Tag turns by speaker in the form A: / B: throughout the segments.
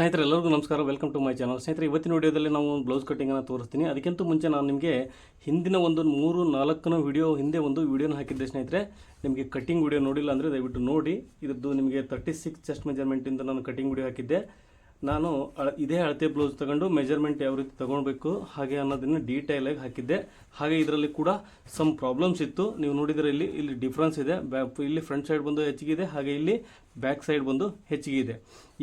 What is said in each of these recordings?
A: ಸ್ನೇಹಿತರೆ, ಎಲ್ಲರಿಗೂ ನಮಸ್ಕಾರ. ವೆಲ್ಕಮ್ ಟು ಮೈ ಚಾನಲ್ ಸ್ನೇಹಿತರೆ, ಇವತ್ತಿನ ವಿಡಿಯೋದಲ್ಲಿ ನಾವು ಒಂದು ಬ್ಲೌಸ್ ಕಟ್ಟಿಂಗನ್ನು ತೋರಿಸ್ತೀನಿ. ಅದಕ್ಕಿಂತ ಮುಂಚೆ ನಾನು ನಿಮಗೆ ಹಿಂದಿನ ಒಂದು ಮೂರು ನಾಲ್ಕನ ವಿಡಿಯೋ ಹಿಂದೆ ಒಂದು ವಿಡಿಯೋನ ಹಾಕಿದ್ದೆ ಸ್ನೇಹಿತರೆ. ನಿಮಗೆ ಕಟ್ಟಿಂಗ್ ವಿಡಿಯೋ ನೋಡಿಲ್ಲ ಅಂದರೆ ದಯವಿಟ್ಟು ನೋಡಿ. ಇದ್ರದ್ದು ನಿಮಗೆ ತರ್ಟಿ ಸಿಕ್ಸ್ ಚೆಸ್ಟ್ ಮೆಜರ್ಮೆಂಟಿಂದ ನಾನು ಕಟ್ಟಿಂಗ್ ವಿಡಿಯೋ ಹಾಕಿದ್ದೆ. ನಾನು ಇದೇ ಅಳತೆ ಬ್ಲೌಸ್ ತಗೊಂಡು ಮೆಜರ್ಮೆಂಟ್ ಯಾವ ರೀತಿ ತಗೊಳ್ಬೇಕು, ಹಾಗೆ ಅನ್ನೋದನ್ನ ಡೀಟೇಲ್ ಆಗಿ ಹಾಕಿದ್ದೆ. ಹಾಗೆ ಇದರಲ್ಲಿ ಕೂಡ ಸಮ್ ಪ್ರಾಬ್ಲಮ್ಸ್ ಇತ್ತು. ನೀವು ನೋಡಿದರೆ ಇಲ್ಲಿ ಇಲ್ಲಿ ಡಿಫ್ರೆನ್ಸ್ ಇದೆ. ಇಲ್ಲಿ ಫ್ರಂಟ್ ಸೈಡ್ ಬಂದು ಹೆಚ್ಚಿಗೆ ಇದೆ ಹಾಗೆ ಇಲ್ಲಿ ಬ್ಯಾಕ್ ಸೈಡ್ ಬಂದು ಹೆಚ್ಚಿಗೆ ಇದೆ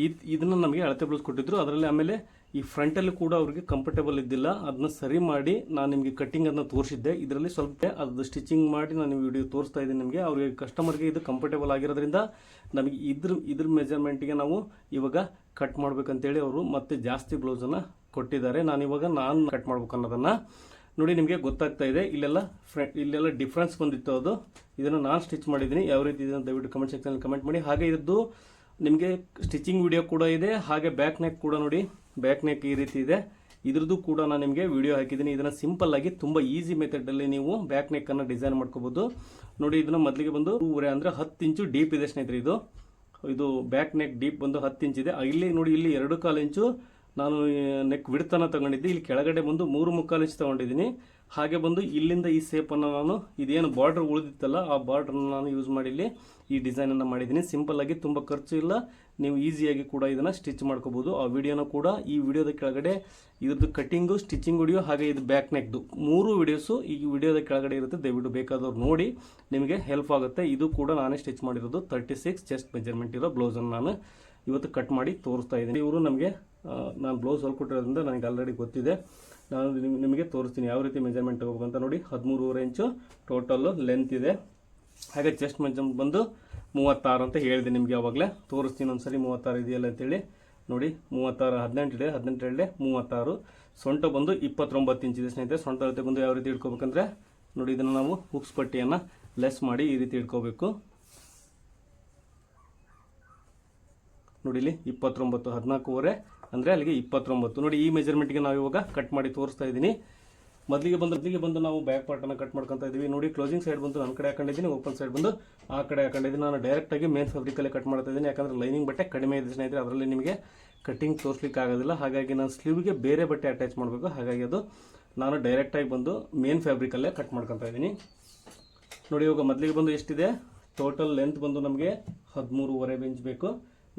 A: ಇದ್ ಇದನ್ನ ನಮಗೆ ಅಳತೆ ಬ್ಲೌಸ್ ಕೊಟ್ಟಿದ್ರು. ಅದರಲ್ಲಿ ಆಮೇಲೆ ಈ ಫ್ರಂಟಲ್ಲಿ ಕೂಡ ಅವರಿಗೆ ಕಂಫರ್ಟೇಬಲ್ ಇದ್ದಿಲ್ಲ. ಅದನ್ನ ಸರಿ ಮಾಡಿ ನಾನು ನಿಮಗೆ ಕಟ್ಟಿಂಗ್ ಅದನ್ನ ತೋರಿಸಿದ್ದೆ. ಇದರಲ್ಲಿ ಸ್ವಲ್ಪ ಅದು ಸ್ಟಿಚಿಂಗ್ ಮಾಡಿ ನಾನು ವಿಡಿಯೋ ತೋರಿಸ್ತಾ ಇದ್ದೀನಿ ನಿಮಗೆ. ಅವರಿಗೆ ಕಸ್ಟಮರ್ಗೆ ಇದು ಕಂಫರ್ಟೇಬಲ್ ಆಗಿರೋದ್ರಿಂದ ನಮಗೆ ಇದ್ರ ಇದ್ರ ಮೆಜರ್ಮೆಂಟ್ಗೆ ನಾವು ಇವಾಗ ಕಟ್ ಮಾಡ್ಬೇಕಂತೇಳಿ ಅವರು ಮತ್ತೆ ಜಾಸ್ತಿ ಬ್ಲೌಸನ್ನು ಕೊಟ್ಟಿದ್ದಾರೆ. ನಾನು ಇವಾಗ ನಾನು ಕಟ್ ಮಾಡ್ಬೇಕು ಅನ್ನೋದನ್ನು ನೋಡಿ ನಿಮಗೆ ಗೊತ್ತಾಗ್ತಾ ಇದೆ. ಇಲ್ಲೆಲ್ಲ ಫ್ರೆಂಡ್ ಇಲ್ಲೆಲ್ಲ ಡಿಫ್ರೆನ್ಸ್ ಬಂದಿತ್ತು ಅದು. ಇದನ್ನು ನಾನು ಸ್ಟಿಚ್ ಮಾಡಿದ್ದೀನಿ. ಯಾವ ರೀತಿ ಇದೆ ಅಂತ ದಯವಿಟ್ಟು ಕಮೆಂಟ್ ಸೆಕ್ಷನಲ್ಲಿ ಕಮೆಂಟ್ ಮಾಡಿ. ಹಾಗೆ ಇದ್ದು ನಿಮಗೆ ಸ್ಟಿಚಿಂಗ್ ವಿಡಿಯೋ ಕೂಡ ಇದೆ. ಹಾಗೆ ಬ್ಯಾಕ್ ನೆಕ್ ಕೂಡ ನೋಡಿ. ಬ್ಯಾಕ್ ನೆಕ್ ಈ ರೀತಿ ಇದೆ. ಇದ್ರದ್ದು ಕೂಡ ನಾನು ನಿಮಗೆ ವಿಡಿಯೋ ಹಾಕಿದ್ದೀನಿ. ಇದನ್ನು ಸಿಂಪಲ್ ಆಗಿ ತುಂಬ ಈಸಿ ಮೆಥಡಲ್ಲಿ ನೀವು ಬ್ಯಾಕ್ ನೆಕ್ಕನ್ನು ಡಿಸೈನ್ ಮಾಡ್ಕೋಬೋದು. ನೋಡಿ ಇದನ್ನು ಮೊದಲಿಗೆ ಬಂದು ಊರೆ ಅಂದರೆ ಹತ್ತು ಇಂಚು ಡೀಪ್ ಇದೆ ಸ್ನೇಹಿತರೆ ಇದು. ಇದು ಬ್ಯಾಕ್ ನೆಕ್ ಡೀಪ್ ಬಂದು ಹತ್ತು ಇಂಚ್ ಇದೆ. ಇಲ್ಲಿ ನೋಡಿ, ಇಲ್ಲಿ ಎರಡು ಕಾಲು ಇಂಚು ನಾನು ನೆಕ್ ವಿಡ್ತನ ತಗೊಂಡಿದ್ದೆ. ಇಲ್ಲಿ ಕೆಳಗಡೆ ಬಂದು ಮೂರು ಮುಕ್ಕಾಲು ಇಂಚ್ ತಗೊಂಡಿದ್ದೀನಿ. ಹಾಗೆ ಬಂದು ಇಲ್ಲಿಂದ ಈ ಸೇಪನ್ನು ನಾನು ಇದೇನು ಬಾರ್ಡ್ರ್ ಉಳಿದಿತ್ತಲ್ಲ, ಆ ಬಾರ್ಡ್ರನ್ನ ನಾನು ಯೂಸ್ ಮಾಡಿ ಇಲ್ಲಿ ಈ ಡಿಸೈನನ್ನು ಮಾಡಿದ್ದೀನಿ. ಸಿಂಪಲ್ ಆಗಿ ತುಂಬ ಖರ್ಚು ಇಲ್ಲ. ನೀವು ಈಸಿಯಾಗಿ ಕೂಡ ಇದನ್ನು ಸ್ಟಿಚ್ ಮಾಡ್ಕೋಬೋದು. ಆ ವಿಡಿಯೋನ ಕೂಡ ಈ ವಿಡಿಯೋದ ಕೆಳಗಡೆ ಇದ್ರದ್ದು ಕಟ್ಟಿಂಗು ಸ್ಟಿಚಿಂಗ್ ವಿಡಿಯೋ ಹಾಗೆ ಇದು ಬ್ಯಾಕ್ ನೆಕ್ದು ಮೂರು ವಿಡಿಯೋಸು ಈ ವಿಡಿಯೋದ ಕೆಳಗಡೆ ಇರುತ್ತೆ. ದಯವಿಟ್ಟು ಬೇಕಾದವ್ರು ನೋಡಿ. ನಿಮಗೆ ಹೆಲ್ಪ್ ಆಗುತ್ತೆ. ಇದು ಕೂಡ ನಾನೇ ಸ್ಟಿಚ್ ಮಾಡಿರೋದು. ತರ್ಟಿ ಸಿಕ್ಸ್ ಚೆಸ್ಟ್ ಮೆಜರ್ಮೆಂಟ್ ಇರೋ ಬ್ಲೌಸನ್ನು ನಾನು ಇವತ್ತು ಕಟ್ ಮಾಡಿ ತೋರಿಸ್ತಾ ಇದ್ದೀನಿ. ಇವರು ನಮಗೆ ನಾನು ಬ್ಲೌಸ್ ಹೊಲ್ಕೊಟ್ಟಿರೋದ್ರಿಂದ ನನಗೆ ಆಲ್ರೆಡಿ ಗೊತ್ತಿದೆ. ನಾನು ನಿಮ್- ನಿಮಗೆ ತೋರಿಸ್ತೀನಿ ಯಾವ ರೀತಿ ಮೆಜರ್ಮೆಂಟ್ ಅಂತ ನೋಡಿ. ಹದಿಮೂರುವರೆ ಇಂಚು ಟೋಟಲ್ಲು ಲೆಂತ್ ಇದೆ. ಹಾಗೆ ಚೆಸ್ಟ್ ಮೆಜರ್ಮೆಂಟ್ ಬಂದು ಮೂವತ್ತಾರು ಅಂತ ಹೇಳಿದೆ ನಿಮಗೆ ಯಾವಾಗಲೇ. ತೋರಿಸ್ತೀನಿ ಒಂದ್ಸರಿ ಮೂವತ್ತಾರು ಇದೆಯಲ್ಲ ಅಂತೇಳಿ. ನೋಡಿ, ಮೂವತ್ತಾರು, ಹದಿನೆಂಟು ಇದೆ. ಹದಿನೆಂಟು ಎರಡೇ, ಮೂವತ್ತಾರು. ಸೊಂಟ ಬಂದು ಇಪ್ಪತ್ತೊಂಬತ್ತು ಇಂಚ್ ಇದೆ ಸ್ನೇಹಿತರೆ. ಸೊಂಟ ಅಳತೆ ಬಂದು ಯಾವ ರೀತಿ ಇಟ್ಕೋಬೇಕಂದ್ರೆ, ನೋಡಿ ಇದನ್ನು ನಾವು ಹುಕ್ಸ್ ಪಟ್ಟಿಯನ್ನು ಲೆಸ್ ಮಾಡಿ ಈ ರೀತಿ ಇಟ್ಕೋಬೇಕು. ನೋಡಿ ಇಲ್ಲಿ ಇಪ್ಪತ್ತೊಂಬತ್ತು, ಹದಿನಾಲ್ಕೂವರೆ ಅಂದರೆ ಅಲ್ಲಿಗೆ ಇಪ್ಪತ್ತೊಂಬತ್ತು. ನೋಡಿ, ಈ ಮೆಜರ್ಮೆಂಟ್ಗೆ ನಾವು ಇವಾಗ ಕಟ್ ಮಾಡಿ ತೋರಿಸ್ತಾ ಇದ್ದೀನಿ. ಮೊದಲಿಗೆ ಬಂದು ಮೊದಲಿಗೆ ಬಂದು ನಾವು ಬ್ಯಾಕ್ ಪಾರ್ಟನ್ನು ಕಟ್ ಮಾಡ್ಕೊತಾ ಇದ್ದೀವಿ. ನೋಡಿ ಕ್ಲೋಸಿಂಗ್ ಸೈಡ್ ಬಂದು ನನ್ನ ಕಡೆ ಹಾಕೊಂಡಿದ್ದೀನಿ ಓಪನ್ ಸೈಡ್ ಬಂದು ಆ ಕಡೆ ಹಾಕೊಂಡಿದ್ದೀನಿ. ನಾನು ಡೈರೆಕ್ಟಾಗಿ ಮೇನ್ ಫ್ಯಾಬ್ರಿಕಲ್ಲೇ ಕಟ್ ಮಾಡ್ತಾ ಇದ್ದೀನಿ. ಯಾಕಂದರೆ ಲೈನಿಂಗ್ ಬಟ್ಟೆ ಕಡಿಮೆ ಇದೆ ಸ್ನೇಹಿತರೆ, ಅದರಲ್ಲಿ ನಿಮಗೆ ಕಟ್ಟಿಂಗ್ ತೋರಿಸ್ಲಿಕ್ಕೆ ಆಗೋದಿಲ್ಲ. ಹಾಗಾಗಿ ನಾನು ಸ್ಲೀವ್ಗೆ ಬೇರೆ ಬಟ್ಟೆ ಅಟ್ಯಾಚ್ ಮಾಡಬೇಕು. ಹಾಗಾಗಿ ಅದು ನಾನು ಡೈರೆಕ್ಟಾಗಿ ಬಂದು ಮೇನ್ ಫ್ಯಾಬ್ರಿಕಲ್ಲೇ ಕಟ್ ಮಾಡ್ಕೊತಾ ಇದ್ದೀನಿ. ನೋಡಿ, ಇವಾಗ ಮೊದಲಿಗೆ ಬಂದು ಎಷ್ಟಿದೆ? ಟೋಟಲ್ ಲೆಂತ್ ಬಂದು ನಮಗೆ ಹದಿಮೂರುವರೆ ಇಂಚ್ ಬೇಕು.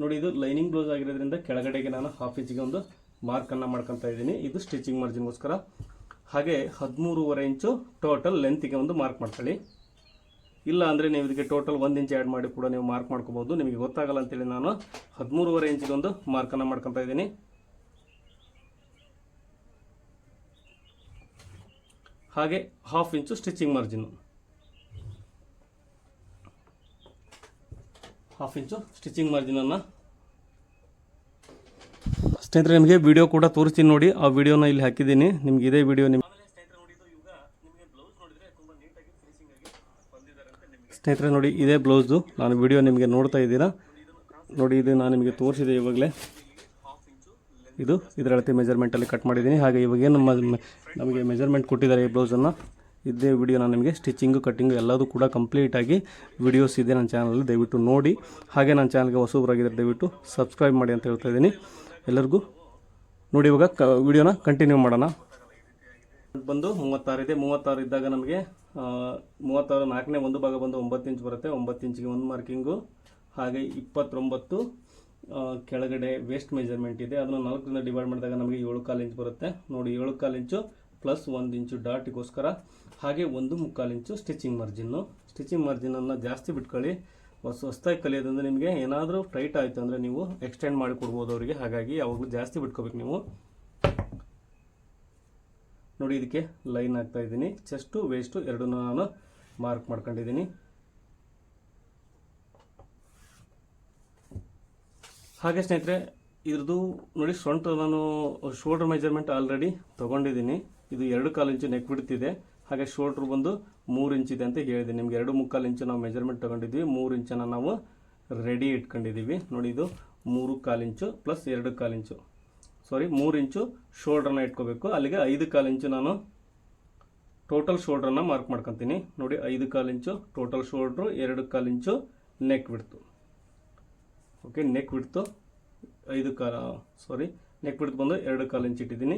A: ನೋಡಿ, ಇದು ಲೈನಿಂಗ್ ಬ್ಲೌಸ್ ಆಗಿರೋದ್ರಿಂದ ಕೆಳಗಡೆಗೆ ನಾನು ಹಾಫ್ ಇಂಚಿಗೆ ಒಂದು ಮಾರ್ಕನ್ನು ಮಾಡ್ಕೊತಾ ಇದ್ದೀನಿ. ಇದು ಸ್ಟಿಚಿಂಗ್ ಮಾರ್ಜಿನ್ಗೋಸ್ಕರ ಹಾಗೆ ಹದಿಮೂರುವರೆ ಇಂಚು ಟೋಟಲ್ ಲೆಂತಿಗೆ ಒಂದು ಮಾರ್ಕ್ ಮಾಡ್ಕೊಳ್ಳಿ. ಇಲ್ಲ ಅಂದರೆ ನೀವು ಇದಕ್ಕೆ ಟೋಟಲ್ ಒಂದು ಇಂಚ್ ಆ್ಯಡ್ ಮಾಡಿ ಕೂಡ ನೀವು ಮಾರ್ಕ್ ಮಾಡ್ಕೋಬೋದು ನಿಮಗೆ ಗೊತ್ತಾಗಲ್ಲ ಅಂತೇಳಿ ನಾನು ಹದಿಮೂರುವರೆ ಇಂಚಿಗೆ ಒಂದು ಮಾರ್ಕನ್ನು ಮಾಡ್ಕೊತಾ ಇದ್ದೀನಿ. ಹಾಗೆ half inch stitching margin half inch stitching ಮಾರ್ಜಿನನ್ನು ಸ್ನೇಹಿತರೆ, ನಿಮಗೆ ವಿಡಿಯೋ ಕೂಡ ತೋರಿಸ್ತೀನಿ ನೋಡಿ. ಆ ವಿಡಿಯೋನ ಇಲ್ಲಿ ಹಾಕಿದ್ದೀನಿ. ನಿಮ್ಗೆ ಇದೇ ವಿಡಿಯೋ ನಿಮ್ಮ ಸ್ನೇಹಿತರೆ, ನೋಡಿ ಇದೇ ಬ್ಲೌಸು ನಾನು ವಿಡಿಯೋ ನಿಮಗೆ ನೋಡ್ತಾ ಇದ್ದೀರಾ ನೋಡಿ, ಇದು ನಾನು ನಿಮಗೆ ತೋರಿಸಿದೆ ಇವಾಗಲೇ. ಇದು ಇದರ ಅಳತೆ ಮೆಜರ್ಮೆಂಟಲ್ಲಿ ಕಟ್ ಮಾಡಿದ್ದೀನಿ. ಹಾಗೆ ಇವಾಗೇನು ನಮಗೆ ಮೆಜರ್ಮೆಂಟ್ ಕೊಟ್ಟಿದ್ದಾರೆ ಈ ಬ್ಲೌಸನ್ನು ಇದೇ ವಿಡಿಯೋ ನಾನು ನಿಮಗೆ ಸ್ಟಿಚಿಂಗು ಕಟ್ಟಿಂಗು ಎಲ್ಲದೂ ಕೂಡ ಕಂಪ್ಲೀಟಾಗಿ ವಿಡಿಯೋಸ್ ಇದೆ ನನ್ನ ಚಾನಲಲ್ಲಿ ದಯವಿಟ್ಟು ನೋಡಿ. ಹಾಗೆ ನನ್ನ ಚಾನಲ್ಗೆ ಹೊಸಬರಾಗಿದ್ದರೆ ದಯವಿಟ್ಟು ಸಬ್ಸ್ಕ್ರೈಬ್ ಮಾಡಿ ಅಂತ ಹೇಳ್ತಾ ಇದ್ದೀನಿ. ಎಲ್ಲರಿಗೂ ನೋಡಿ ಇವಾಗ ಕ, ವಿಡಿಯೋನ ಕಂಟಿನ್ಯೂ ಮಾಡೋಣ. ಬಂದು ಮೂವತ್ತಾರು ಇದೆ. ಮೂವತ್ತಾರು ಇದ್ದಾಗ ನಮಗೆ ಮೂವತ್ತಾರು ನಾಲ್ಕನೇ ಒಂದು ಭಾಗ ಬಂದು ಒಂಬತ್ತು ಇಂಚ್ ಬರುತ್ತೆ. ಒಂಬತ್ತು ಇಂಚಿಗೆ ಒಂದು ಮಾರ್ಕಿಂಗು ಹಾಗೆ ಇಪ್ಪತ್ತೊಂಬತ್ತು ಕೆಳಗಡೆ ವೇಸ್ಟ್ ಮೆಜರ್ಮೆಂಟ್ ಇದೆ. ಅದನ್ನು ನಾಲ್ಕರಿಂದ ಡಿವೈಡ್ ಮಾಡಿದಾಗ ನಮಗೆ ಏಳು ಕಾಲು ಇಂಚ್ ಬರುತ್ತೆ. ನೋಡಿ, ಏಳು ಕಾಲು ಇಂಚು ಪ್ಲಸ್ ಒಂದು ಇಂಚು ಡಾಟಿಗೋಸ್ಕರ ಹಾಗೆ ಒಂದು ಮುಕ್ಕಾಲು ಇಂಚು ಸ್ಟಿಚಿಂಗ್ ಮಾರ್ಜಿನ್ನು ಸ್ಟಿಚಿಂಗ್ ಮಾರ್ಜಿನನ್ನು ಜಾಸ್ತಿ ಬಿಟ್ಕೊಳ್ಳಿ. ಹೊಸ ಹೊಸ್ದಾಗಿ ಕಲಿಯೋದಂದರೆ ನಿಮಗೆ ಏನಾದರೂ ಟೈಟ್ ಆಯಿತು ಅಂದರೆ ನೀವು ಎಕ್ಸ್ಟೆಂಡ್ ಮಾಡಿ ಕೊಡ್ಬೋದು ಅವರಿಗೆ. ಹಾಗಾಗಿ ಯಾವಾಗಲೂ ಜಾಸ್ತಿ ಬಿಟ್ಕೋಬೇಕು ನೀವು. ನೋಡಿ ಇದಕ್ಕೆ ಲೈನ್ ಆಗ್ತಾ ಇದ್ದೀನಿ. ಚೆಸ್ಟು ವೇಸ್ಟು ಎರಡೂ ನಾನು ಮಾರ್ಕ್ ಮಾಡ್ಕೊಂಡಿದ್ದೀನಿ. ಹಾಗೆ ಸ್ನೇಹಿತರೆ, ಇದ್ರದ್ದು ನೋಡಿ ಸೊಂಟ ನಾನು ಶೋಲ್ಡರ್ ಮೆಜರ್ಮೆಂಟ್ ಆಲ್ರೆಡಿ ತೊಗೊಂಡಿದ್ದೀನಿ. ಇದು ಎರಡು ಕಾಲು ಇಂಚು ನೆಕ್ ಬಿಡ್ತಿದೆ ಹಾಗೆ ಶೋಲ್ಡ್ರ್ ಬಂದು ಮೂರು ಇಂಚ್ ಇದೆ ಅಂತ ಹೇಳಿದೆ. ನಿಮ್ಗೆ ಎರಡು ಮುಕ್ಕಾಲು ಇಂಚು ನಾವು ಮೆಜರ್ಮೆಂಟ್ ತೊಗೊಂಡಿದ್ವಿ ಮೂರು ಇಂಚನ್ನು ನಾವು ರೆಡಿ ಇಟ್ಕೊಂಡಿದ್ದೀವಿ. ನೋಡಿ, ಇದು ಮೂರು ಕಾಲು ಇಂಚು ಪ್ಲಸ್ ಎರಡು ಕಾಲು ಇಂಚು. ಸಾರಿ ಮೂರು ಇಂಚು ಶೋಲ್ಡ್ರನ್ನ ಇಟ್ಕೋಬೇಕು. ಅಲ್ಲಿಗೆ ಐದು ಕಾಲು ಇಂಚು ನಾನು ಟೋಟಲ್ ಶೋಲ್ಡ್ರನ್ನ ಮಾರ್ಕ್ ಮಾಡ್ಕೊತೀನಿ. ನೋಡಿ, ಐದು ಕಾಲು ಇಂಚು ಟೋಟಲ್ ಶೋಲ್ಡ್ರು ಎರಡು ಕಾಲು ಇಂಚು ನೆಕ್ ಬಿಡ್ತು ಓಕೆ ನೆಕ್ ಬಿಡ್ತು ಐದು ಕಾಲು ಸಾರಿ ನೆಕ್ ಬಿಡ್ತು ಬಂದು ಎರಡು ಕಾಲು ಇಂಚ್ ಇಟ್ಟಿದ್ದೀನಿ.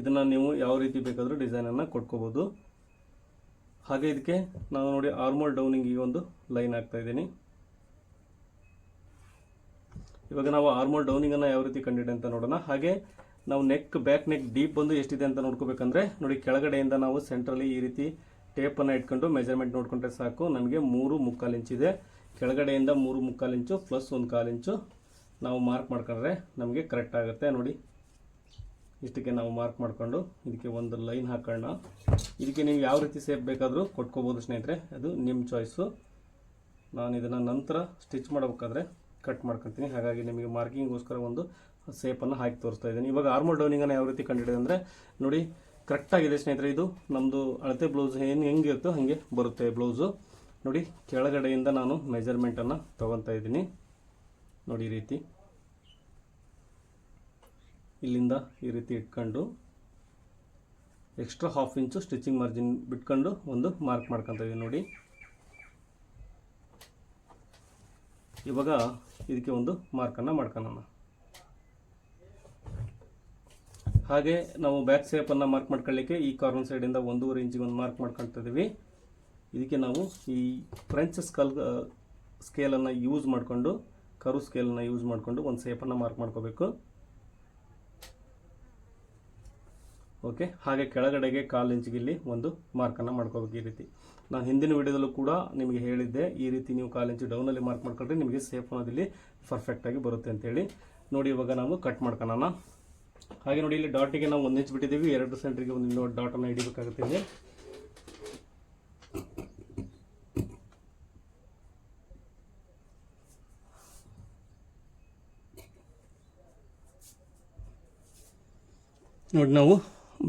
A: ಇದನ್ನು ನೀವು ಯಾವ ರೀತಿ ಬೇಕಾದರೂ ಡಿಸೈನನ್ನು ಕೊಟ್ಕೋಬೋದು ಹಾಗೆ ಇದಕ್ಕೆ ನಾವು ನೋಡಿ ಆರ್ಮೋಲ್ ಡೌನಿಂಗಿಗೆ ಒಂದು ಲೈನ್ ಹಾಕ್ತಾ ಇದ್ದೀನಿ. ಇವಾಗ ನಾವು ಆರ್ಮೋಲ್ ಡೌನಿಂಗನ್ನು ಯಾವ ರೀತಿ ಕಂಡಿದೆ ಅಂತ ನೋಡೋಣ. ಹಾಗೆ ನಾವು ನೆಕ್ ಬ್ಯಾಕ್ ನೆಕ್ ಡೀಪ್ ಬಂದು ಎಷ್ಟಿದೆ ಅಂತ ನೋಡ್ಕೋಬೇಕಂದ್ರೆ ನೋಡಿ ಕೆಳಗಡೆಯಿಂದ ನಾವು ಸೆಂಟ್ರಲ್ಲಿ ಈ ರೀತಿ ಟೇಪನ್ನು ಇಟ್ಕೊಂಡು ಮೆಜರ್ಮೆಂಟ್ ನೋಡ್ಕೊಂಡ್ರೆ ಸಾಕು. ನನಗೆ ಮೂರು ಮುಕ್ಕಾಲು ಇಂಚ್ ಇದೆ. ಕೆಳಗಡೆಯಿಂದ ಮೂರು ಮುಕ್ಕಾಲು ಇಂಚು ಪ್ಲಸ್ ಒಂದು ಕಾಲು ಇಂಚು ನಾವು ಮಾರ್ಕ್ ಮಾಡ್ಕೊಂಡ್ರೆ ನಮಗೆ ಕರೆಕ್ಟ್ ಆಗುತ್ತೆ. ನೋಡಿ ಇಷ್ಟಕ್ಕೆ ನಾವು ಮಾರ್ಕ್ ಮಾಡಿಕೊಂಡು ಇದಕ್ಕೆ ಒಂದು ಲೈನ್ ಹಾಕೋಣ. ಇದಕ್ಕೆ ನೀವು ಯಾವ ರೀತಿ ಸೇಪ್ ಬೇಕಾದರೂ ಕೊಟ್ಕೋಬೋದು ಸ್ನೇಹಿತರೆ. ಅದು ನಿಮ್ಮ ಚಾಯ್ಸು ನಾನು ಇದನ್ನು ನಂತರ ಸ್ಟಿಚ್ ಮಾಡಬೇಕಾದ್ರೆ ಕಟ್ ಮಾಡ್ಕೊತೀನಿ. ಹಾಗಾಗಿ ನಿಮಗೆ ಮಾರ್ಕಿಂಗ್ಗೋಸ್ಕರ ಒಂದು ಸೇಪನ್ನು ಹಾಕಿ ತೋರಿಸ್ತಾ ಇದ್ದೀನಿ. ಇವಾಗ ಆರ್ಮೋಲ್ ಡೌನಿಂಗನ್ನು ಯಾವ ರೀತಿ ಕಂಡಿದೆ ಅಂದರೆ, ನೋಡಿ ಕರೆಕ್ಟಾಗಿದೆ ಸ್ನೇಹಿತರೆ ಇದು. ನಮ್ಮದು ಅಳತೆ ಬ್ಲೌಸ್ ಏನು ಹೆಂಗಿರುತ್ತೋ ಹಾಗೆ ಬರುತ್ತೆ ಬ್ಲೌಸು ನೋಡಿ, ಕೆಳಗಡೆಯಿಂದ ನಾನು ಮೆಜರ್ಮೆಂಟನ್ನು ತೊಗೊತಾ ಇದ್ದೀನಿ. ನೋಡಿ ಈ ರೀತಿ. ಇಲ್ಲಿಂದ ಈ ರೀತಿ ಇಟ್ಕೊಂಡು extra half inch stitching margin ಬಿಟ್ಕೊಂಡು ಒಂದು ಮಾರ್ಕ್ ಮಾಡ್ಕೊತ ಇದೀನಿ ನೋಡಿ. ಇವಾಗ ಇದಕ್ಕೆ ಒಂದು ಮಾರ್ಕನ್ನು ಮಾಡ್ಕೊಳ್ಳೋಣ ಹಾಗೆ ನಾವು ಬ್ಯಾಕ್ ಸೇಪನ್ನು ಮಾರ್ಕ್ ಮಾಡ್ಕೊಳ್ಳಿಕ್ಕೆ ಈ ಕಾರ್ನರ್ ಸೈಡಿಂದ ಒಂದೂವರೆ ಇಂಚಿಗೆ ಒಂದು ಮಾರ್ಕ್ ಮಾಡ್ಕೊಳ್ತಾ ಇದೀವಿ ಇದಕ್ಕೆ ನಾವು ಈ ಫ್ರೆಂಚ್ ಸ್ಕಲ್ ಸ್ಕೇಲನ್ನು ಯೂಸ್ ಮಾಡಿಕೊಂಡು, ಕರು ಸ್ಕೇಲನ್ನು ಯೂಸ್ ಮಾಡಿಕೊಂಡು ಒಂದು ಸೇಪನ್ನು ಮಾರ್ಕ್ ಮಾಡ್ಕೋಬೇಕು. ಓಕೆ ಹಾಗೆ ಕೆಳಗಡೆಗೆ ಕಾಲು ಇಂಚಿಗೆ ಇಲ್ಲಿ ಒಂದು ಮಾರ್ಕನ್ನು ಮಾಡ್ಕೋಬೇಕು ಈ ರೀತಿ. ನಾನು ಹಿಂದಿನ ವಿಡಿಯೋದಲ್ಲೂ ಕೂಡ ನಿಮಗೆ ಹೇಳಿದ್ದೆ, ಈ ರೀತಿ ನೀವು ಕಾಲು ಇಂಚು ಡೌನಲ್ಲಿ ಮಾರ್ಕ್ ಮಾಡ್ಕೊಂಡ್ರೆ ನಿಮಗೆ ಸೇಫ್ ಅನ್ನೋದಿಲ್ಲಿ ಪರ್ಫೆಕ್ಟಾಗಿ ಬರುತ್ತೆ ಅಂತೇಳಿ. ನೋಡಿ ಇವಾಗ ನಾವು ಕಟ್ ಮಾಡ್ಕೊಳ್ಳೋಣ ಹಾಗೆ ನೋಡಿ ಇಲ್ಲಿ ಡಾಟಿಗೆ ನಾವು ಒಂದು ಇಂಚ್ ಬಿಟ್ಟಿದ್ದೀವಿ, ಎರಡು ಸೆಂಟ್ರಿಗೆ ಒಂದು ಡಾಟನ್ನು ಹಿಡಿಬೇಕಾಗುತ್ತೆ ಇಲ್ಲಿ. ನೋಡಿ ನಾವು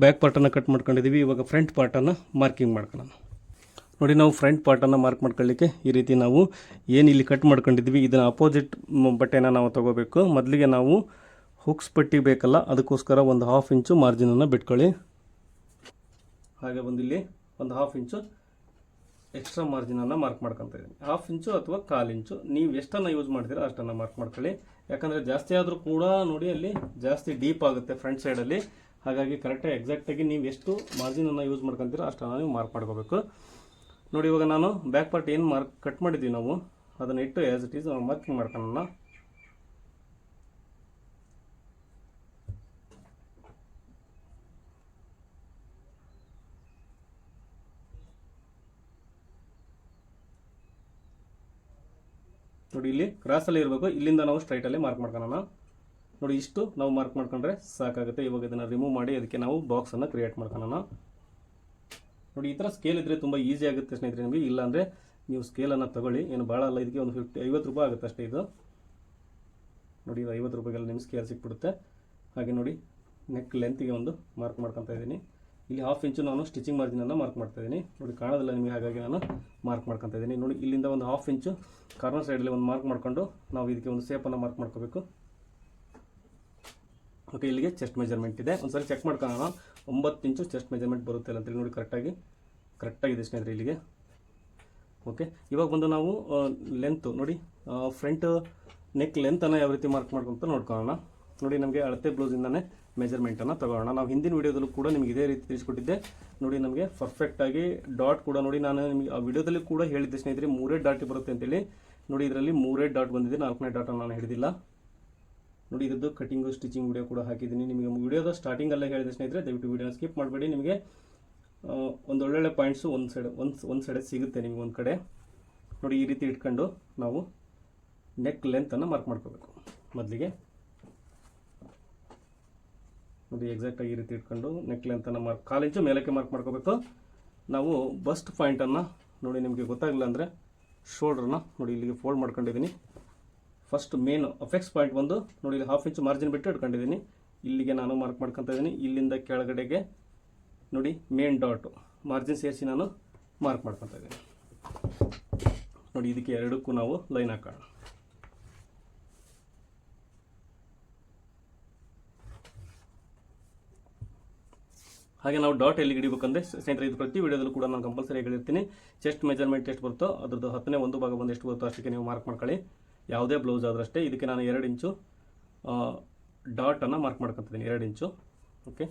A: ಬ್ಯಾಕ್ ಪಾರ್ಟನ್ನು ಕಟ್ ಮಾಡ್ಕೊಂಡಿದ್ದೀವಿ ಇವಾಗ ಫ್ರಂಟ್ ಪಾರ್ಟನ್ನು ಮಾರ್ಕಿಂಗ್ ಮಾಡ್ಕೊಳ್ಳೋಣ. ನೋಡಿ ನಾವು ಫ್ರಂಟ್ ಪಾರ್ಟನ್ನು ಮಾರ್ಕ್ ಮಾಡ್ಕೊಳ್ಳಿಕ್ಕೆ ಈ ರೀತಿ ನಾವು ಏನು ಇಲ್ಲಿ ಕಟ್ ಮಾಡ್ಕೊಂಡಿದ್ವಿ. ಇದನ್ನು ಅಪೋಸಿಟ್ ಬಟ್ಟೆನ ನಾವು ತಗೋಬೇಕು. ಮೊದಲಿಗೆ ನಾವು ಹುಕ್ಸ್ ಪಟ್ಟಿ ಬೇಕಲ್ಲ, ಅದಕ್ಕೋಸ್ಕರ ಒಂದು ಹಾಫ್ ಇಂಚು ಮಾರ್ಜಿನನ್ನು ಬಿಟ್ಕೊಳ್ಳಿ. ಹಾಗೆ ಬಂದಿಲ್ಲಿ ಒಂದು ಹಾಫ್ ಇಂಚು ಎಕ್ಸ್ಟ್ರಾ ಮಾರ್ಜಿನನ್ನು ಮಾರ್ಕ್ ಮಾಡ್ಕೊತ ಇದ್ದೀನಿ ಹಾಫ್ ಇಂಚು ಅಥವಾ ಕಾಲು ಇಂಚು ನೀವು ಎಷ್ಟನ್ನು ಯೂಸ್ ಮಾಡ್ತೀರಾ ಅಷ್ಟನ್ನು ಮಾರ್ಕ್ ಮಾಡ್ಕೊಳ್ಳಿ. ಯಾಕಂದರೆ ಜಾಸ್ತಿ ಆದರೂ ಕೂಡ ನೋಡಿ ಅಲ್ಲಿ ಜಾಸ್ತಿ ಡೀಪ್ ಆಗುತ್ತೆ ಫ್ರಂಟ್ ಸೈಡಲ್ಲಿ ಹಾಗಾಗಿ ಕರೆಕ್ಟಾಗಿ ಎಕ್ಸಾಕ್ಟಾಗಿ ನೀವು ಎಷ್ಟು ಮಾರ್ಜಿನನ್ನು ಯೂಸ್ ಮಾಡ್ಕೊತೀರೋ ಅಷ್ಟನ್ನು ನೀವು ಮಾರ್ಕ್ ಮಾಡ್ಕೋಬೇಕು. ನೋಡಿ, ಇವಾಗ ನಾನು ಬ್ಯಾಕ್ ಪಾರ್ಟ್ ಏನು ಮಾರ್ಕ್ ಕಟ್ ಮಾಡಿದ್ದೀವಿ ನಾವು, ಅದನ್ನು ಇಟ್ಟು ಆ್ಯಸ್ ಇಟ್ ಈಸ್ ಮಾರ್ಕಿಂಗ್ ಮಾಡ್ಕೊಳ್ಳೋಣ. ನೋಡಿ, ಇಲ್ಲಿ ಕ್ರಾಸಲ್ಲಿ ಇರಬೇಕು, ಇಲ್ಲಿಂದ ನಾವು ಸ್ಟ್ರೈಟಲ್ಲಿ ಮಾರ್ಕ್ ಮಾಡ್ಕೊಳ್ಳೋಣ. ನೋಡಿ, ಇಷ್ಟು ನಾವು ಮಾರ್ಕ್ ಮಾಡ್ಕೊಂಡ್ರೆ ಸಾಕಾಗುತ್ತೆ. ಇವಾಗ ಇದನ್ನು ರಿಮೂವ್ ಮಾಡಿ ಅದಕ್ಕೆ ನಾವು ಬಾಕ್ಸನ್ನು ಕ್ರಿಯೇಟ್ ಮಾಡ್ಕೊಳ್ಳೋಣ. ನೋಡಿ, ಈ ಥರ ಸ್ಕೇಲ್ ಇದ್ದರೆ ತುಂಬ ಈಸಿ ಆಗುತ್ತೆ ಸ್ನೇಹಿತರೆ ನಿಮಗೆ. ಇಲ್ಲಾಂದರೆ ನೀವು ಸ್ಕೇಲನ್ನು ತಗೊಳ್ಳಿ. ಏನು ಭಾಳ ಅಲ್ಲ, ಇದಕ್ಕೆ ಒಂದು ಫಿಫ್ಟಿ ಐವತ್ತು ರೂಪಾಯಿ ಆಗುತ್ತೆ ಅಷ್ಟೇ ಇದು. ನೋಡಿ, ಇದು ಐವತ್ತು ರೂಪಾಯಿಗೆಲ್ಲ ನಿಮ್ಮ ಸ್ಕೇಲ್ ಸಿಕ್ಬಿಡುತ್ತೆ. ಹಾಗೆ ನೋಡಿ ನೆಕ್ ಲೆಂತಿಗೆ ಒಂದು ಮಾರ್ಕ್ ಮಾಡ್ಕೊತಾ ಇದ್ದೀನಿ. ಇಲ್ಲಿ ಹಾಫ್ ಇಂಚು ನಾನು ಸ್ಟಿಚಿಂಗ್ ಮಾರ್ಜಿನನ್ನು ಮಾರ್ಕ್ ಮಾಡ್ತಾ ಇದ್ದೀನಿ. ನೋಡಿ, ಕಾಣೋದಿಲ್ಲ ನಿಮಗೆ, ಹಾಗಾಗಿ ನಾನು ಮಾರ್ಕ್ ಮಾಡ್ಕೊತಾ ಇದ್ದೀನಿ. ನೋಡಿ, ಇಲ್ಲಿಂದ ಒಂದು ಹಾಫ್ ಇಂಚು ಕಾರ್ನರ್ ಸೈಡಲ್ಲಿ ಒಂದು ಮಾರ್ಕ್ ಮಾಡಿಕೊಂಡು ನಾವು ಇದಕ್ಕೆ ಒಂದು ಸೇಪನ್ನು ಮಾರ್ಕ್ ಮಾಡ್ಕೋಬೇಕು. ಓಕೆ ಇಲ್ಲಿಗೆ ಚೆಸ್ಟ್ ಮೆಜರ್ಮೆಂಟ್ ಇದೆ. ಒಂದ್ಸರಿ ಚೆಕ್ ಮಾಡ್ಕೊಳ್ಳೋಣ ಒಂಬತ್ತು ಇಂಚು ಚೆಸ್ಟ್ ಮೆಜರ್ಮೆಂಟ್ ಬರುತ್ತೆ ಅಂತ ಹೇಳಿ ನೋಡಿ ಕರೆಕ್ಟಾಗಿ ಕರೆಕ್ಟಾಗಿದೆ ಸ್ನೇಹಿತರೆ ಇಲ್ಲಿಗೆ. ಓಕೆ ಇವಾಗ ಬಂದು ನಾವು ಲೆಂತು ನೋಡಿ ಫ್ರಂಟ್ ನೆಕ್ ಲೆಂತನ್ನು ಯಾವ ರೀತಿ ಮಾರ್ಕ್ ಮಾಡ್ಕೊಂತ ನೋಡ್ಕೊಳ್ಳೋಣ. ನೋಡಿ ನಮಗೆ ಅಳತೆ ಬ್ಲೌಸಿಂದನೇ ಮೆಜರ್ಮೆಂಟನ್ನು ತಗೊಳ್ಳೋಣ. ನಾವು ಹಿಂದಿನ ವೀಡಿಯೋದಲ್ಲೂ ಕೂಡ ನಿಮಗೆ ಇದೇ ರೀತಿ ತಿಳಿಸ್ಕೊಟ್ಟಿದ್ದೆ. ನೋಡಿ ನಮಗೆ ಪರ್ಫೆಕ್ಟಾಗಿ ಡಾಟ್ ಕೂಡ ನೋಡಿ ನಾನು ನಿಮಗೆ ಆ ವಿಡಿಯೋದಲ್ಲಿ ಕೂಡ ಹೇಳಿದ್ದೆ ಸ್ನೇಹಿತರೆ, ಮೂರೇ ಡಾಟ್ ಬರುತ್ತೆ ಅಂತೇಳಿ ನೋಡಿ ಇದರಲ್ಲಿ ಮೂರೇ ಡಾಟ್ ಬಂದಿದೆ, ನಾಲ್ಕನೇ ಡಾಟನ್ನು ನಾನು ಹಿಡಿದಿಲ್ಲ. ನೋಡಿ ಇದ್ದು ಕಟಿಂಗು ಸ್ಟಿಚಿಂಗ್ ವಿಡಿಯೋ ಕೂಡ ಹಾಕಿದ್ದೀನಿ. ನಿಮಗೆ ವಿಡಿಯೋದ ಸ್ಟಾರ್ಟಿಂಗಲ್ಲೇ ಹೇಳಿದೆ ಸ್ನೇಹಿತರೆ, ದಯವಿಟ್ಟು ವಿಡಿಯೋನ ಸ್ಕಿಪ್ ಮಾಡಬೇಡಿ. ನಿಮಗೆ ಒಂದು ಒಳ್ಳೊಳ್ಳೆ ಪಾಯಿಂಟ್ಸು ಒಂದು ಸೈಡ್ ಒಂದು ಒಂದು ಸೈಡ್ ಸಿಗುತ್ತೆ ನಿಮಗೆ ಒಂದು ಕಡೆ. ನೋಡಿ, ಈ ರೀತಿ ಇಟ್ಕೊಂಡು ನಾವು ನೆಕ್ ಲೆಂತನ್ನು ಮಾರ್ಕ್ ಮಾಡ್ಕೋಬೇಕು. ಮೊದಲಿಗೆ ನೋಡಿ ಎಕ್ಸಾಕ್ಟಾಗಿ ಈ ರೀತಿ ಇಟ್ಕೊಂಡು ನೆಕ್ ಲೆಂತನ್ನು ಮಾರ್ಕ್ ಕಾಲೇಜು ಮೇಲಕ್ಕೆ ಮಾರ್ಕ್ ಮಾಡ್ಕೋಬೇಕು. ನಾವು ಬಸ್ಟ್ ಪಾಯಿಂಟನ್ನು ನೋಡಿ, ನಿಮಗೆ ಗೊತ್ತಾಗಲಿಲ್ಲ ಅಂದರೆ ಶೋಲ್ಡ್ರನ್ನ ನೋಡಿ, ಇಲ್ಲಿಗೆ ಫೋಲ್ಡ್ ಮಾಡ್ಕೊಂಡಿದ್ದೀನಿ. ಫಸ್ಟ್ ಮೇನ್ ಅಫೆಕ್ಸ್ ಪಾಯಿಂಟ್ ಬಂದು ನೋಡಿ ಇಲ್ಲಿ ಹಾಫ್ ಇಂಚ್ ಮಾರ್ಜಿನ್ ಬಿಟ್ಟು ಇಟ್ಕೊಂಡಿದ್ದೀನಿ. ಇಲ್ಲಿಗೆ ನಾನು ಮಾರ್ಕ್ ಮಾಡ್ಕೊತಾ ಇದ್ದೀನಿ. ಇಲ್ಲಿಂದ ಕೆಳಗಡೆಗೆ ನೋಡಿ ಮೇನ್ ಡಾಟು ಮಾರ್ಜಿನ್ ಸೇರಿಸಿ ನಾನು ಮಾರ್ಕ್ ಮಾಡ್ಕೊತಾ ಇದ್ದೀನಿ. ನೋಡಿ ಇದಕ್ಕೆ ಎರಡಕ್ಕೂ ನಾವು ಲೈನ್ ಹಾಕೋಣ. ಹಾಗೆ ನಾವು ಡಾಟ್ ಎಲ್ಲಿ ಹಿಡಿಬೇಕಂದ್ರೆ ಸ್ನೇಹಿತರೆ, ಇದು ಪ್ರತಿ ವಿಡಿಯೋದಲ್ಲೂ ಕೂಡ ನಾನು ಕಂಪಲ್ಸರಿ ಹೇಳಿರ್ತೀನಿ. ಚೆಸ್ಟ್ ಮೆಜರ್ಮೆಂಟ್ ಎಷ್ಟು ಬರುತ್ತೋ ಅದ್ರದ್ದು ಹತ್ತನೇ ಒಂದು ಭಾಗ ಬಂದು ಎಷ್ಟು ಬರುತ್ತೋ ಅಷ್ಟಕ್ಕೆ ನೀವು ಮಾರ್ಕ್ ಮಾಡ್ಕೊಳ್ಳಿ. ಯಾವುದೇ ಬ್ಲೌಸ್ ಆದರೂ ಅಷ್ಟೇ ಇದಕ್ಕೆ ನಾನು ಎರಡು ಇಂಚು ಡಾಟನ್ನು ಮಾರ್ಕ್ ಮಾಡ್ಕೊತಿದ್ದೀನಿ ಎರಡು ಇಂಚು. ಓಕೆ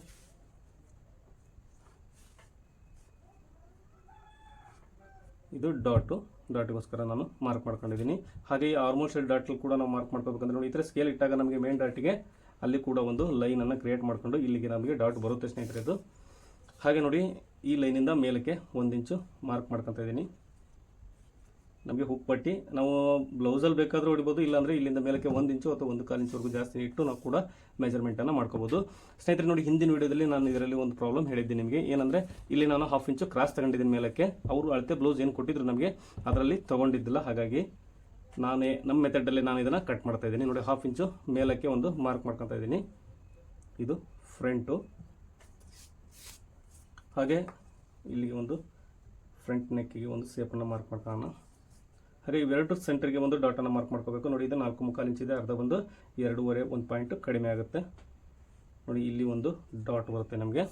A: ಇದು ಡಾಟು, ಡಾಟ್ಗೋಸ್ಕರ ನಾನು ಮಾರ್ಕ್ ಮಾಡ್ಕೊಂಡಿದ್ದೀನಿ. ಹಾಗೆ ಈ ಆಲ್ಮೋಸ್ಟ್ ಡಾಟಲ್ಲಿ ಕೂಡ ನಾವು ಮಾರ್ಕ್ ಮಾಡ್ಕೋಬೇಕಂದ್ರೆ ನೋಡಿ, ಈ ಸ್ಕೇಲ್ ಇಟ್ಟಾಗ ನಮಗೆ ಮೇನ್ ಡಾಟಿಗೆ ಅಲ್ಲಿ ಕೂಡ ಒಂದು ಲೈನನ್ನು ಕ್ರಿಯೇಟ್ ಮಾಡಿಕೊಂಡು ಇಲ್ಲಿಗೆ ನಮಗೆ ಡಾಟ್ ಬರುತ್ತೆ ಸ್ನೇಹಿತರೆ ಇದು. ಹಾಗೆ ನೋಡಿ, ಈ ಲೈನಿಂದ ಮೇಲಕ್ಕೆ ಒಂದು ಇಂಚು ಮಾರ್ಕ್ ಮಾಡ್ಕೊತಾ ಇದ್ದೀನಿ. ನಮಗೆ ಹುಕ್ ಪಟ್ಟಿ. ನಾವು ಬ್ಲೌಸಲ್ಲಿ ಬೇಕಾದರೂ ಹೊಡಿಬೋದು, ಇಲ್ಲಾಂದರೆ ಇಲ್ಲಿಂದ ಮೇಲಕ್ಕೆ ಒಂದು ಇಂಚು ಅಥವಾ ಒಂದು ಕಾಲು ಇಂಚುವರೆಗೂ ಜಾಸ್ತಿ ಇಟ್ಟು ನಾವು ಕೂಡ ಮೆಜರ್ಮೆಂಟನ್ನು ಮಾಡ್ಕೋಬೋದು. ಸ್ನೇಹಿತರೆ, ನೋಡಿ ಹಿಂದಿನ ವಿಡಿಯೋದಲ್ಲಿ ನಾನು ಇದರಲ್ಲಿ ಒಂದು ಪ್ರಾಬ್ಲಮ್ ಹೇಳಿದ್ದೆ ನಿಮಗೆ. ಏನಂದರೆ, ಇಲ್ಲಿ ನಾನು ಹಾಫ್ ಇಂಚು ಕ್ರಾಸ್ ತಗೊಂಡಿದ್ದೀನಿ ಮೇಲಕ್ಕೆ. ಅವರು ಅಳತೆ ಬ್ಲೌಸ್ ಏನು ಕೊಟ್ಟಿದ್ರು ನಮಗೆ, ಅದರಲ್ಲಿ ತೊಗೊಂಡಿದ್ದಿಲ್ಲ. ಹಾಗಾಗಿ ನಾನೇ ನಮ್ಮ ಮೆಥಡಲ್ಲಿ ನಾನು ಇದನ್ನು ಕಟ್ ಮಾಡ್ತಾ ಇದ್ದೀನಿ. ನೋಡಿ ಹಾಫ್ ಇಂಚು ಮೇಲಕ್ಕೆ ಒಂದು ಮಾರ್ಕ್ ಮಾಡ್ಕೊತಾ ಇದ್ದೀನಿ. ಇದು ಫ್ರಂಟು ಹಾಗೆ ಇಲ್ಲಿಗೆ ಒಂದು ಫ್ರಂಟ್ ನೆಕ್ಕಿಗೆ ಒಂದು ಸೇಪನ್ನು ಮಾರ್ಕ್ ಮಾಡ್ಕೊಳ್ಳೋಣ. ಹಾಗೆ ಇವೆರಡು ಸೆಂಟರ್ಗೆ ಒಂದು ಡಾಟನ್ನು ಮಾರ್ಕ್ ಮಾಡ್ಕೋಬೇಕು. ನೋಡಿ, ಇದು ನಾಲ್ಕು ಮುಕ್ಕಾಲು ಇಂಚಿದೆ ಅರ್ಧ ಬಂದು ಎರಡೂವರೆ, ಒಂದು ಪಾಯಿಂಟ್ ಕಡಿಮೆ ಆಗುತ್ತೆ. ನೋಡಿ, ಇಲ್ಲಿ ಒಂದು ಡಾಟ್ ಬರುತ್ತೆ ನಮಗೆ.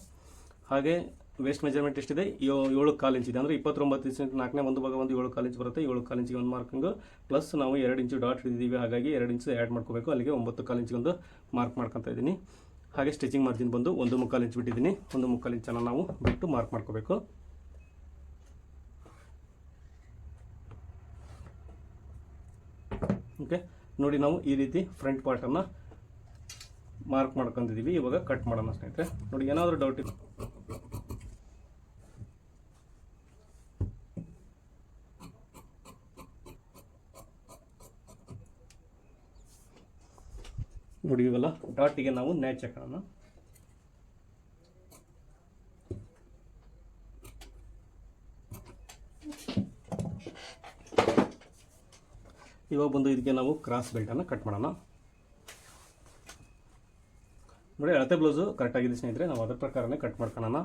A: ಹಾಗೆ ವೇಸ್ಟ್ ಮೆಜರ್ಮೆಂಟ್ ಎಷ್ಟಿದೆ? ಏಳು ಕಾಲು ಇಂಚಿದೆ ಅಂದರೆ ಇಪ್ಪತ್ತೊಂಬತ್ತು ಇಂಚ್ ನಾಲ್ಕನೇ ಒಂದು ಭಾಗ ಒಂದು ಏಳು ಕಾಲು ಇಂಚ್ ಬರುತ್ತೆ. ಏಳು ಕಾಲು ಇಂಚಿಗೆ ಒಂದು ಮಾರ್ಕಿಂಗು ಪ್ಲಸ್ ನಾವು ಎರಡು ಇಂಚು ಡಾಟ್ ಹಿಡಿದೀವಿ ಹಾಗಾಗಿ ಎರಡು ಇಂಚು ಆ್ಯಡ್ ಮಾಡ್ಕೋಬೇಕು. ಅಲ್ಲಿಗೆ ಒಂಬತ್ತು ಕಾಲು ಇಂಚಿಗೆ ಒಂದು ಮಾರ್ಕ್ ಮಾಡ್ಕೊತಾ ಇದ್ದೀನಿ. ಹಾಗೆ ಸ್ಟಿಚಿಂಗ್ ಮಾರ್ಜಿನ್ ಬಂದು ಒಂದು ಮುಕ್ಕಾಲು ಇಂಚ್ ಬಿಟ್ಟಿದ್ದೀನಿ. ಒಂದು ಮುಕ್ಕಾಲು ಇಂಚನ್ನು ನಾವು ಬಿಟ್ಟು ಮಾರ್ಕ್ ಮಾಡ್ಕೋಬೇಕು. ಓಕೆ? ನೋಡಿ ನಾವು ಈ ರೀತಿ ಫ್ರಂಟ್ ಪಾರ್ಟನ್ನು ಮಾರ್ಕ್ ಮಾಡ್ಕೊಂಡಿದ್ದೀವಿ ಇವಾಗ ಕಟ್ ಮಾಡೋಣ ಸ್ನೇಹಿತರೆ. ನೋಡಿ ಏನಾದರೂ ಡೌಟ್ ಇದೆ ನೋಡಿ ಇವೆಲ್ಲ ಡಾಟಿಗೆ ನಾವು ನ್ಯಾಚ್ ಹಾಕೋಣ. ಇವಾಗ ಬಂದು ಇದಕ್ಕೆ ನಾವು ಕ್ರಾಸ್ ಬೆಲ್ಟನ್ನು ಕಟ್ ಮಾಡೋಣ. ನೋಡಿ, ಅಳತೆ ಬ್ಲೌಸು ಕರೆಕ್ಟಾಗಿದೆ ಸ್ನೇಹಿತರೆ. ನಾವು ಅದರ ಪ್ರಕಾರನೇ ಕಟ್ ಮಾಡ್ಕೊಳ್ಳೋಣ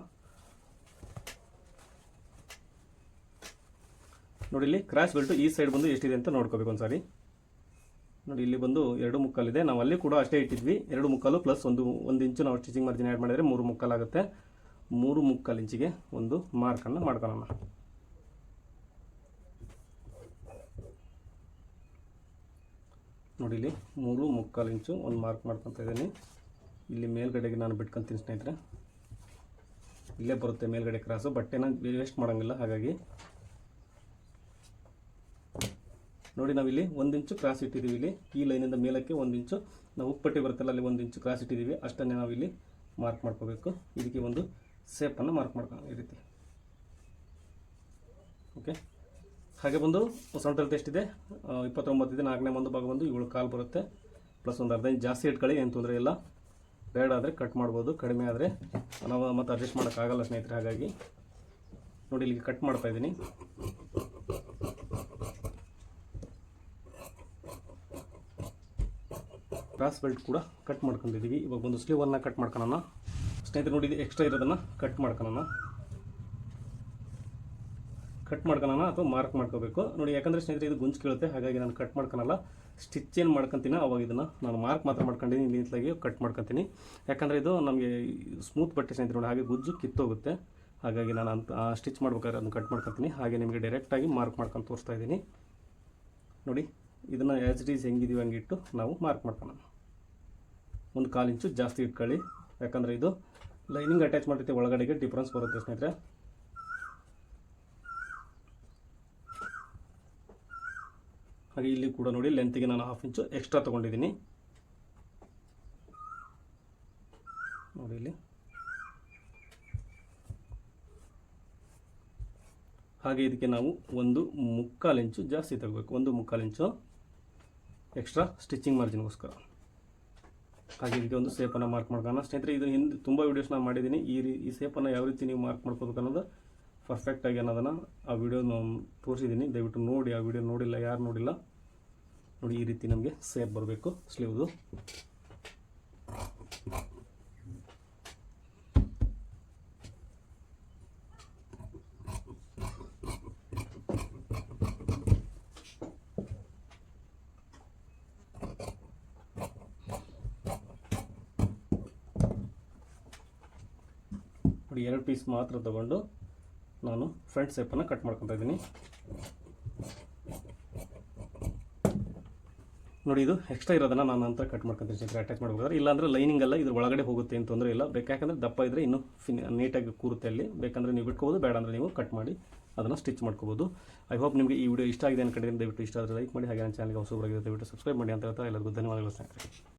A: ನೋಡಿ, ಇಲ್ಲಿ ಕ್ರಾಸ್ ಬೆಲ್ಟು ಈ ಸೈಡ್ ಬಂದು ಎಷ್ಟಿದೆ ಅಂತ ನೋಡ್ಕೋಬೇಕು ಒಂದ್ಸಾರಿ. ನೋಡಿ, ಇಲ್ಲಿ ಬಂದು ಎರಡು ಮುಕ್ಕಲ್ಲಿದೆ ನಾವು ಅಲ್ಲಿ ಕೂಡ ಅಷ್ಟೇ ಇಟ್ಟಿದ್ವಿ. ಎರಡು ಮುಕ್ಕಾಲು ಪ್ಲಸ್ ಒಂದು ಒಂದು ಇಂಚು ನಾವು ಸ್ಟಿಚಿಂಗ್ ಮಾರ್ಜಿನ್ ಆ್ಯಡ್ ಮಾಡಿದರೆ ಮೂರು ಮುಕ್ಕಾಲಾಗುತ್ತೆ. ಮೂರು ಮುಕ್ಕಾಲು ಇಂಚಿಗೆ ಒಂದು ಮಾರ್ಕನ್ನು ಮಾಡ್ಕೊಳ್ಳೋಣ ನೋಡಿ ಇಲ್ಲಿ ಮೂರು ಮುಕ್ಕಾಲು ಇಂಚು ಒಂದು ಮಾರ್ಕ್ ಮಾಡ್ಕೊತ ಇದ್ದೀನಿ. ಇಲ್ಲಿ ಮೇಲ್ಗಡೆಗೆ ನಾನು ಬಿಟ್ಕೊತೀನಿ ಸ್ನೇಹಿತರೆ ಇಲ್ಲೇ ಬರುತ್ತೆ ಮೇಲ್ಗಡೆ ಕ್ರಾಸು ಬಟ್ಟೆನ ವೇಸ್ಟ್ ಮಾಡೋಂಗಿಲ್ಲ, ಹಾಗಾಗಿ. ನೋಡಿ ನಾವಿಲ್ಲಿ ಒಂದು ಇಂಚು ಕ್ರಾಸ್ ಇಟ್ಟಿದ್ದೀವಿ ಇಲ್ಲಿ. ಈ ಲೈನಿಂದ ಮೇಲಕ್ಕೆ ಒಂದು ಇಂಚು, ನಾವು ಉಪ್ಪಟ್ಟಿ ಬರುತ್ತಲ್ಲ, ಅಲ್ಲಿ ಒಂದು ಇಂಚು ಕ್ರಾಸ್ ಇಟ್ಟಿದ್ದೀವಿ ಅಷ್ಟನ್ನೇ ನಾವಿಲ್ಲಿ ಮಾರ್ಕ್ ಮಾಡ್ಕೋಬೇಕು. ಇದಕ್ಕೆ ಒಂದು ಸೇಪನ್ನು ಮಾರ್ಕ್ ಮಾಡ್ಕೊ ಈ ರೀತಿ. ಓಕೆ? ಹಾಗೆ ಬಂದು ಟೆಸ್ಟ್ ಎಷ್ಟಿದೆ ಇಪ್ಪತ್ತೊಂಬತ್ತು ಇಪ್ಪತ್ತೊಂಬತ್ತಿದೆ ನಾಲ್ಕನೇ ಒಂದು ಭಾಗ ಬಂದು ಏಳು ಕಾಲು ಬರುತ್ತೆ. ಪ್ಲಸ್ ಒಂದು ಅರ್ಧ ಜಾಸ್ತಿ ಇಟ್ಕೊಳ್ಳಿ, ಏನು ತೊಂದರೆ ಇಲ್ಲ. ಬೇಡ ಆದರೆ ಕಟ್ ಮಾಡ್ಬೋದು, ಕಡಿಮೆ ಆದರೆ. ನಾವು ಮತ್ತೆ ಅಡ್ಜಸ್ಟ್ ಮಾಡೋಕ್ಕಾಗಲ್ಲ ಸ್ನೇಹಿತರೆ, ಹಾಗಾಗಿ. ನೋಡಿ, ಇಲ್ಲಿಗೆ ಕಟ್ ಮಾಡ್ತಾ ಇದ್ದೀನಿ. ಕ್ರಾಸ್ ಬೆಲ್ಟ್ ಕೂಡ ಕಟ್ ಮಾಡ್ಕೊಂಡಿದ್ದೀವಿ. ಇವಾಗ ಒಂದು ಸ್ಲೀವನ್ನು ಕಟ್ ಮಾಡ್ಕೊಳ್ಳೋಣ ಸ್ನೇಹಿತರೆ, ನೋಡಿ ಎಕ್ಸ್ಟ್ರಾ ಇರೋದನ್ನು ಕಟ್ ಮಾಡ್ಕೊಳ್ಳೋಣ ಕಟ್ ಮಾಡ್ಕೊಳ್ಳೋಣ ಅಥವಾ ಮಾರ್ಕ್ ಮಾಡ್ಕೋಬೇಕು. ನೋಡಿ, ಯಾಕಂದರೆ ಸ್ನೇಹಿತರೆ, ಇದು ಗುಂಜು ಕೇಳುತ್ತೆ, ಹಾಗಾಗಿ ನಾನು ಕಟ್ ಮಾಡ್ಕೊಳಲ್ಲ. ಸ್ಟಿಚ್ ಏನು ಮಾಡ್ಕೊತೀನಿ ಅವಾಗ ಇದನ್ನು ನಾನು ಮಾರ್ಕ್ ಮಾತ್ರ ಮಾಡ್ಕೊಂಡಿದ್ದೀನಿ ನೀಟಾಗಿ ಕಟ್ ಮಾಡ್ಕೊತೀನಿ. ಯಾಕಂದರೆ ಇದು ನಮಗೆ ಸ್ಮೂತ್ ಬಟ್ಟೆ ಸ್ನೇಹಿತರೆ ಹಾಗೆ ಗುಜ್ಜು ಕಿತ್ತೋಗುತ್ತೆ. ಹಾಗಾಗಿ ನಾನು ಅಂತ ಸ್ಟಿಚ್ ಮಾಡ್ಬೇಕಾದ್ರೆ ಅದನ್ನು ಕಟ್ ಮಾಡ್ಕೊತೀನಿ. ಹಾಗೆ ನಿಮಗೆ ಡೈರೆಕ್ಟಾಗಿ ಮಾರ್ಕ್ ಮಾಡ್ಕೊಂಡು ತೋರಿಸ್ತಾ ಇದ್ದೀನಿ. ನೋಡಿ, ಇದನ್ನು ಆ್ಯಸ್ ಇಟ್ ಈಸ್ ಹೆಂಗಿದೀವಿ ಇಟ್ಟು ನಾವು ಮಾರ್ಕ್ ಮಾಡ್ಕೊಳ್ಳೋಣ ಒಂದು ಕಾಲು ಇಂಚು ಜಾಸ್ತಿ ಇಟ್ಕೊಳ್ಳಿ. ಯಾಕಂದರೆ ಇದು ಲೈನಿಂಗ್ ಅಟ್ಯಾಚ್ ಮಾಡಿರ್ತೀವಿ ಒಳಗಡೆಗೆ ಡಿಫ್ರೆನ್ಸ್ ಬರುತ್ತೆ ಸ್ನೇಹಿತರೆ. ಹಾಗೆ ಇಲ್ಲಿ ಕೂಡ ನೋಡಿ ಲೆಂತ್ಗೆ ನಾನು ಹಾಫ್ ಇಂಚು ಎಕ್ಸ್ಟ್ರಾ ತೊಗೊಂಡಿದ್ದೀನಿ. ನೋಡಿ ಇಲ್ಲಿ. ಹಾಗೆ ಇದಕ್ಕೆ ನಾವು ಒಂದು ಮುಕ್ಕಾಲು ಇಂಚು ಜಾಸ್ತಿ ತಗೋಬೇಕು ಒಂದು ಮುಕ್ಕಾಲು ಇಂಚು ಎಕ್ಸ್ಟ್ರಾ ಸ್ಟಿಚಿಂಗ್ ಮಾರ್ಜಿನ್ಗೋಸ್ಕರ ಹಾಗೆ ಇದಕ್ಕೆ ಒಂದು ಸೇಪನ್ನು ಮಾರ್ಕ್ ಮಾಡ್ಕೊಳ್ಳೋಣ. ಸ್ನೇಹಿತರೆ, ಇದು ಹಿಂದೆ ತುಂಬ ವೀಡಿಯೋಸ್ ನಾನು ಮಾಡಿದ್ದೀನಿ. ಈ ಈ ಸೇಪನ್ನು ಯಾವ ರೀತಿ ನೀವು ಮಾರ್ಕ್ ಮಾಡ್ಕೋಬೇಕು ಅನ್ನೋದು ಪರ್ಫೆಕ್ಟಾಗಿ ಅನ್ನೋದನ್ನು ಆ ವಿಡಿಯೋ ತೋರಿಸಿದ್ದೀನಿ ದಯವಿಟ್ಟು ನೋಡಿ, ಆ ವಿಡಿಯೋ ನೋಡಿಲ್ಲ, ಯಾರು ನೋಡಿಲ್ಲ, ನೋಡಿ ಈ ರೀತಿ ನಮಗೆ ಸೇಫ್ ಬರಬೇಕು. ಸ್ಲೀವ್ದು. ನೋಡಿ, ಎರಡು ಪೀಸ್ ಮಾತ್ರ ತಗೊಂಡು ನಾನು ಫ್ರಂಟ್ ಸೇಪನ್ನು ಕಟ್ ಮಾಡ್ಕೊತಾ ಇದ್ದೀನಿ. ನೋಡಿ, ಇದು ಎಕ್ಸ್ಟ್ರಾ ಇರೋದನ್ನ ನಾನು ನಂತರ ಕಟ್ ಮಾಡ್ಕೊತೀನಿ ಚಿತ್ರ ಅಟ್ಯಾಚ್ ಮಾಡ್ಬೇಕಾದ್ರೆ. ಇಲ್ಲಾಂದರೆ ಲೈನಿಂಗ್ ಎಲ್ಲ ಇದ್ರ ಒಳಗಡೆ ಹೋಗುತ್ತೆ ಅಂತ ತೊಂದರೆ ಇಲ್ಲ. ಬೇಕು ಯಾಕಂದರೆ ದಪ್ಪ ಇದ್ದರೆ ಇನ್ನೂ ಫಿನ್ ನೀಟಾಗಿ ಕೂರುತ್ತೆ ಅಲ್ಲಿ. ಬೇಕಂದರೆ ನೀವು ಬಿಟ್ಕೋಬೋದು, ಬೇಡ ಅಂದರೆ ನೀವು ಕಟ್ ಮಾಡಿ ಅದನ್ನು ಸ್ಟಿಚ್ ಮಾಡ್ಕೋಬೋದು. ಐ ಹೋಪ್ ನಿಮಗೆ ಈ ವಿಡಿಯೋ ಇಷ್ಟ ಆಗಿದೆ ಅನ್ಕೊಂಡಿದ್ದೀನಿ. ದಯವಿಟ್ಟು ಇಷ್ಟ ಆದರೆ ಲೈಕ್ ಮಾಡಿ. ಹಾಗೆ ನನ್ನ ಚಾನಲ್ಗೆ ಹೊಸಬರಾಗಿದೆ ದಯವಿಟ್ಟು ಸಬ್ಸ್ಕ್ರೈಬ್ ಮಾಡಿ. ಅಂತ ಹೇಳ್ತಾರೆ ಎಲ್ಲರಿಗೂ ಧನ್ಯವಾದಗಳು ಸ್ನೇಹಿತರೆ.